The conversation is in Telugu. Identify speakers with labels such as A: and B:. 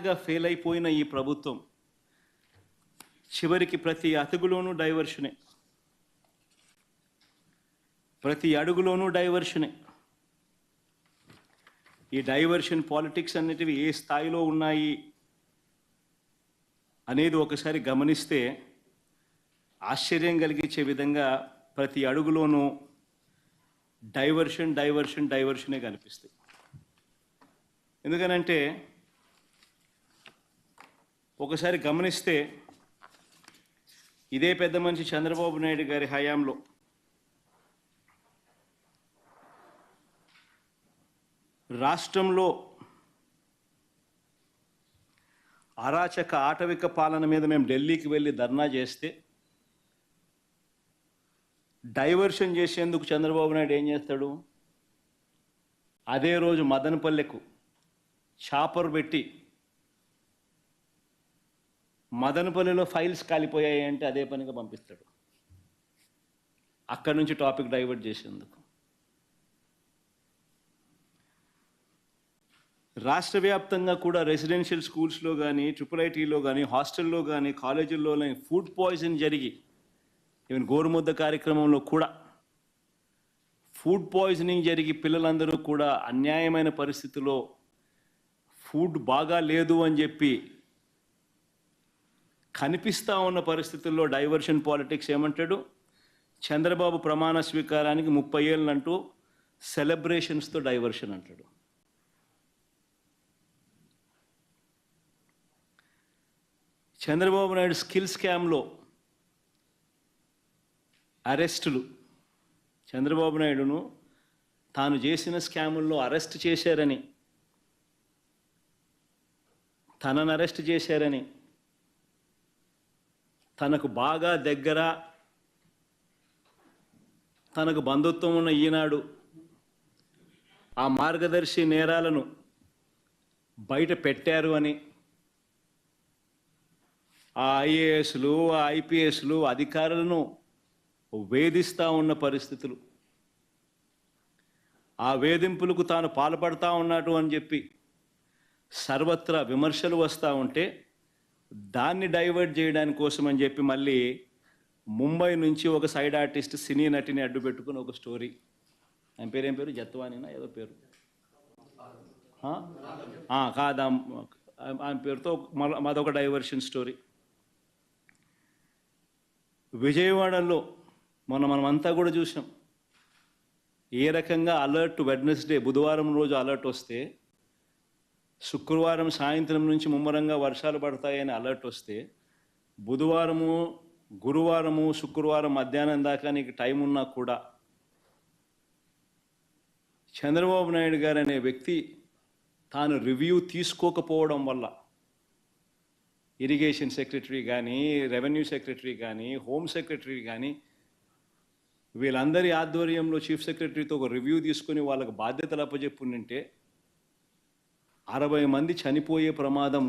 A: గా ఫెయిల్ అయిపోయిన ఈ ప్రభుత్వం చివరికి ప్రతి అతుగులోనూ డైవర్షనే. ప్రతి అడుగులోనూ డైవర్షనే. ఈ డైవర్షన్ పాలిటిక్స్ అనేటివి ఏ స్థాయిలో ఉన్నాయి అనేది ఒకసారి గమనిస్తే ఆశ్చర్యం కలిగించే విధంగా ప్రతి అడుగులోనూ డైవర్షన్ డైవర్షన్ డైవర్షనే కనిపిస్తాయి. ఎందుకనంటే ఒకసారి గమనిస్తే ఇదే పెద్ద మనిషి చంద్రబాబు నాయుడు గారి హయాంలో రాష్ట్రంలో అరాచక ఆటవిక పాలన మీద మేము ఢిల్లీకి వెళ్ళి ధర్నా చేస్తే డైవర్షన్ చేసేందుకు చంద్రబాబు నాయుడు ఏం చేస్తాడు? అదే రోజు మదనపల్లెకు చాపర్ పెట్టి మదనపల్లిలో ఫైల్స్ కాలిపోయాయి అంటే అదే పనిగా పంపిస్తాడు. అక్కడి నుంచి టాపిక్ డైవర్ట్ చేసేందుకు. రాష్ట్ర వ్యాప్తంగా కూడా రెసిడెన్షియల్ స్కూల్స్లో కానీ ట్రిపుల్ ఐటీలో కానీ హాస్టల్లో కానీ కాలేజీల్లో కానీ ఫుడ్ పాయిజన్ జరిగి ఈవెన్ గోరుముద్ద కార్యక్రమంలో కూడా ఫుడ్ పాయిజనింగ్ జరిగి పిల్లలందరూ కూడా అన్యాయమైన పరిస్థితిలో ఫుడ్ బాగా లేదు అని చెప్పి కనిపిస్తూ ఉన్న పరిస్థితుల్లో డైవర్షన్ పాలిటిక్స్ ఏమంటాడు? చంద్రబాబు ప్రమాణ స్వీకారానికి ముప్పై ఏళ్ళంటూ సెలబ్రేషన్స్తో డైవర్షన్ అంటాడు. చంద్రబాబు నాయుడు స్కిల్ స్కామ్లో అరెస్టులు. చంద్రబాబు నాయుడును తాను చేసిన స్కాముల్లో అరెస్ట్ చేశారని తనను అరెస్ట్ చేశారని తనకు బాగా దగ్గర తనకు బంధుత్వం ఉన్న ఈనాడు ఆ మార్గదర్శి నేరాలను బయట పెట్టారు అని ఆ ఐఏఎస్లు ఆ ఐపీఎస్లు అధికారులను వేధిస్తూ ఉన్న పరిస్థితులు. ఆ వేధింపులకు తాను పాల్పడతా ఉన్నాడు అని చెప్పి సర్వత్రా విమర్శలు వస్తూ ఉంటే దాన్ని డైవర్ట్ చేయడానికి కోసం అని చెప్పి మళ్ళీ ముంబై నుంచి ఒక సైడ్ ఆర్టిస్ట్ సినీ నటిని అడ్డు పెట్టుకుని ఒక స్టోరీ. ఆయన పేరు ఏం పేరు? జత్వానినా? ఏదో పేరు. కాదా. ఆయన పేరుతో మాదొక డైవర్షన్ స్టోరీ. విజయవాడలో మొన్న మనమంతా కూడా చూసాం ఏ రకంగా అలర్ట్ వెడ్నెస్డే బుధవారం రోజు అలర్ట్ వస్తే శుక్రవారం సాయంత్రం నుంచి ముమ్మరంగా వర్షాలు పడతాయని అలర్ట్ వస్తే బుధవారము గురువారము శుక్రవారం మధ్యాహ్నం దాకా నీకు టైం ఉన్నా కూడా చంద్రబాబు నాయుడు గారు అనే వ్యక్తి తాను రివ్యూ తీసుకోకపోవడం వల్ల ఇరిగేషన్ సెక్రటరీ కానీ రెవెన్యూ సెక్రటరీ కానీ హోమ్ సెక్రటరీ కానీ వీళ్ళందరి ఆధ్వర్యంలో చీఫ్ సెక్రటరీతో ఒక రివ్యూ తీసుకుని వాళ్ళకి బాధ్యతలు అప్పచెప్పుంటే అరవై మంది చనిపోయే ప్రమాదం